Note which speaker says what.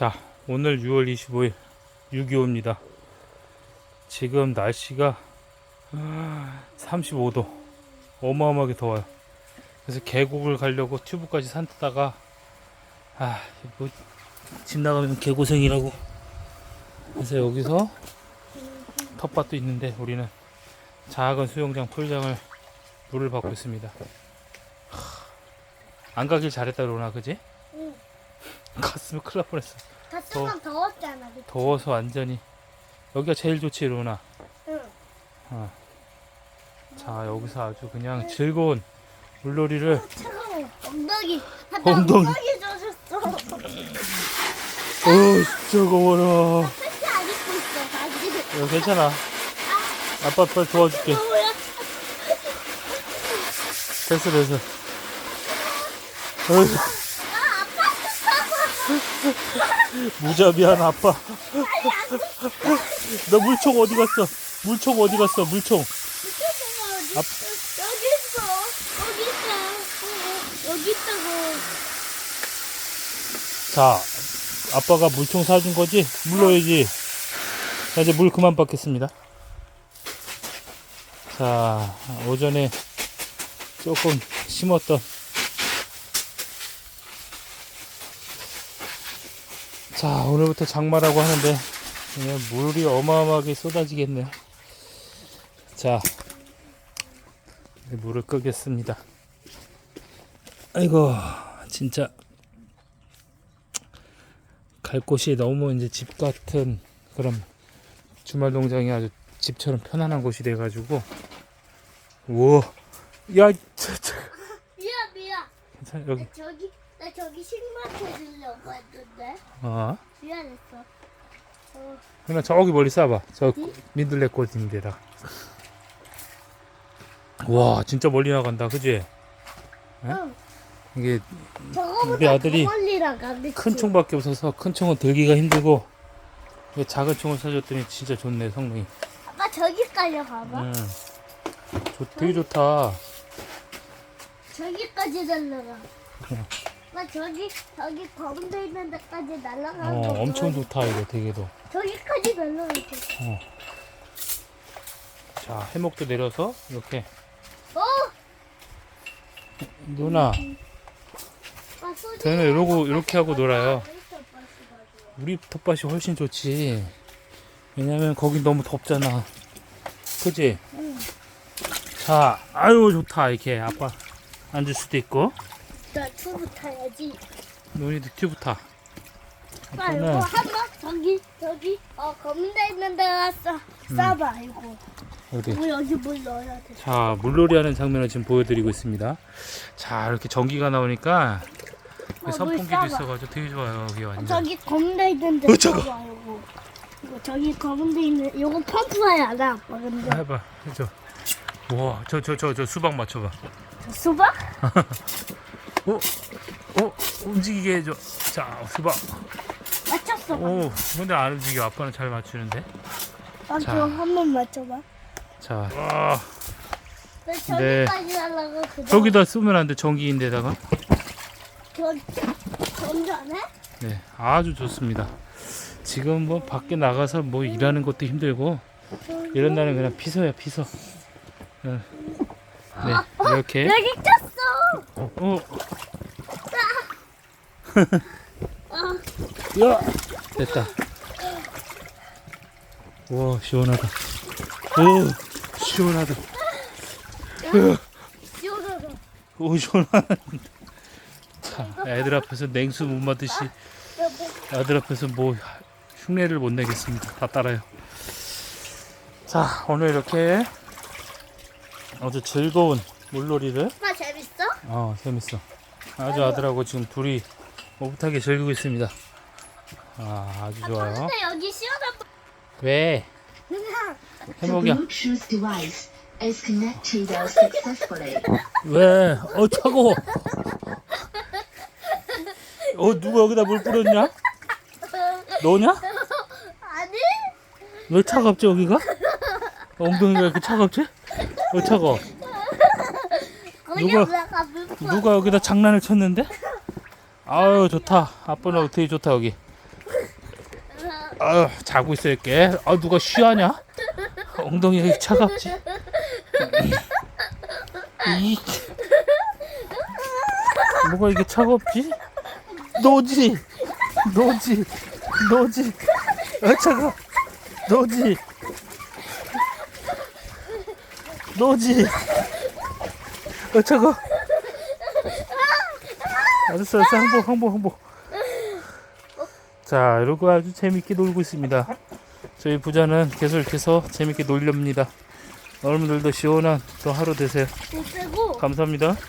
Speaker 1: 자, 오늘 6월 25일 6.25입니다. 지금 날씨가 35도. 어마어마하게 더워요. 그래서 계곡을 가려고 튜브까지 산다가 아, 뭐, 집 나가면 개고생이라고. 그래서 여기서 텃밭도 있는데 우리는 작은 수영장 풀장을 물을 받고 있습니다. 하, 안 가길 잘했다 그러나 그지?
Speaker 2: 응.
Speaker 1: 갔으면 큰일 날 뻔했어.
Speaker 2: 갔으면 더웠잖아. 그치?
Speaker 1: 더워서 완전히 여기가 제일 좋지 루나.
Speaker 2: 응.
Speaker 1: 자 여기서 아주 그냥 즐거운 물놀이를
Speaker 2: 차가워. 엉덩이. 아,
Speaker 1: 엉덩이.
Speaker 2: 나 엉덩이 젖었어.
Speaker 1: 어 뜨거워라.
Speaker 2: 팬티 안 입고 있어. 바지.
Speaker 1: 어, 괜찮아. 아빠 빨리 도와줄게.
Speaker 2: 뭐야?
Speaker 1: 됐어 됐어.
Speaker 2: 아파.
Speaker 1: 무자비한 아빠. 너 물총 어디 갔어? 물총 어디 갔어? 물총. 앞-
Speaker 2: 여기 있어. 여기 있어. 어, 여기 있다고.
Speaker 1: 자, 아빠가 물총 사준 거지? 물 넣어야지. 자, 이제 물 그만 받겠습니다. 자, 오전에 조금 심었던. 자, 오늘부터 장마라고 하는데, 그냥 물이 어마어마하게 쏟아지겠네요. 자, 물을 끄겠습니다. 아이고, 진짜. 갈 곳이 너무 이제 집 같은 그런 주말 농장이 아주 집처럼 편안한 곳이 돼가지고 우와 야 저, 저,
Speaker 2: 미안, 미안.
Speaker 1: 괜찮아 여기
Speaker 2: 나 저기, 나 저기 식마트 주려고 했는데.
Speaker 1: 아
Speaker 2: 미안했어. 어,
Speaker 1: 그러면 저기 멀리 쏴봐 저 민들레 꽃 있는 데다 와 진짜 멀리 나간다 그지 에?
Speaker 2: 응.
Speaker 1: 이게
Speaker 2: 저거보다
Speaker 1: 우리 아들이
Speaker 2: 멀리 나가.
Speaker 1: 큰 총밖에 없어서 큰 총은 들기가 힘들고 이게 작은 총을 사줬더니 진짜 좋네 성능이
Speaker 2: 아빠 저기까지 가봐.
Speaker 1: 음. 좋, 되게 좋다
Speaker 2: 저기까지 날라가. 나 저기 저기 검도 있는 데까지 날아가는
Speaker 1: 어,
Speaker 2: 거.
Speaker 1: 엄청 좋다 이거 되게도.
Speaker 2: 저기까지 날라가.
Speaker 1: 자 해목도 내려서 이렇게.
Speaker 2: 어,
Speaker 1: 누나.
Speaker 2: 아, 소리.
Speaker 1: 저는 이러고 이렇게 하고 놀아요. 우리 텃밭이 훨씬 좋지. 왜냐면 거긴 너무 덥잖아. 그지?
Speaker 2: 응.
Speaker 1: 자 아유 좋다. 이렇게 아빠 앉을 수도 있고
Speaker 2: 나 타야지.
Speaker 1: 누니도 튜브 타
Speaker 2: 아, 이거
Speaker 1: 아빠는
Speaker 2: 한번 저기 저기 어 검은 데 있는 데 가서 싸봐 이거.
Speaker 1: 어디
Speaker 2: 뭐 여기 물 넣어야 돼.
Speaker 1: 자 물놀이 하는 장면을 지금 보여드리고 있습니다 자 이렇게 전기가 나오니까
Speaker 2: 어,
Speaker 1: 선풍기도
Speaker 2: 물 쏴봐.
Speaker 1: 있어가지고 되게 좋아요 여기 완전
Speaker 2: 저기 검은 데 있는 데
Speaker 1: 어, 저거.
Speaker 2: 싸봐 이거. 이거 저기 검은 데 있는 이거 펌프야 아빠 근데
Speaker 1: 해봐 해줘 우와 저 저 저 저 수박 맞춰봐
Speaker 2: 저 수박?
Speaker 1: 어? 어? 움직이게 해줘 자 수박
Speaker 2: 맞췄어.
Speaker 1: 오 근데 안 움직여 아빠는 잘 맞추는데
Speaker 2: 아,
Speaker 1: 자.
Speaker 2: 그럼 한 번 맞춰봐.
Speaker 1: 자 와,
Speaker 2: 나
Speaker 1: 네.
Speaker 2: 저기까지 날라가 그
Speaker 1: 저기다 쓰면 안 돼 전기인데다가
Speaker 2: 전 전전에
Speaker 1: 네 아주 좋습니다 지금 뭐 밖에 나가서 뭐 일하는 것도 힘들고 이런 날은 그냥 피서야 피서 네, 네 이렇게
Speaker 2: 여기 꼈어.
Speaker 1: 어,
Speaker 2: 아,
Speaker 1: 야 됐다 와 시원하다 오 시원하다
Speaker 2: 시원하다.
Speaker 1: 오 시원하다 자 애들 앞에서 냉수 못 맞듯이 아들 앞에서 뭐 흉내를 못 내겠습니다. 다 따라요. 자, 오늘 이렇게 아주 즐거운 물놀이를
Speaker 2: 아빠 재밌어?
Speaker 1: 어, 재밌어. 아주 아들하고 지금 둘이 오붓하게 즐기고 있습니다. 아, 아주 좋아요.
Speaker 2: 근데 여기 시원한
Speaker 1: 왜? 해먹이야. 왜? 어, 차가워. 어, 누가 여기다 물 뿌렸냐? 너냐?
Speaker 2: 아니
Speaker 1: 왜 차갑지, 여기가? 엉덩이가 이렇게 차갑지? 어, 차가워.
Speaker 2: 그냥
Speaker 1: 누가- 누가 여기다 장난을 쳤는데? 아유 좋다. 아빠는 되게 좋다 여기. 아 자고 있을게. 아 누가 쉬하냐? 엉덩이가 차갑지. 이 뭐가 이게 차갑지? 너지, 너지, 너지. 아 차가, 너지, 너지. 아 차가. 알았어, 알았어, 항복, 항복, 항복. 자, 이러고 아주 재밌게 놀고 있습니다. 저희 부자는 계속해서 재밌게 놀렵니다. 여러분들도 시원한 또 하루 되세요.
Speaker 2: 못 빼고
Speaker 1: 감사합니다.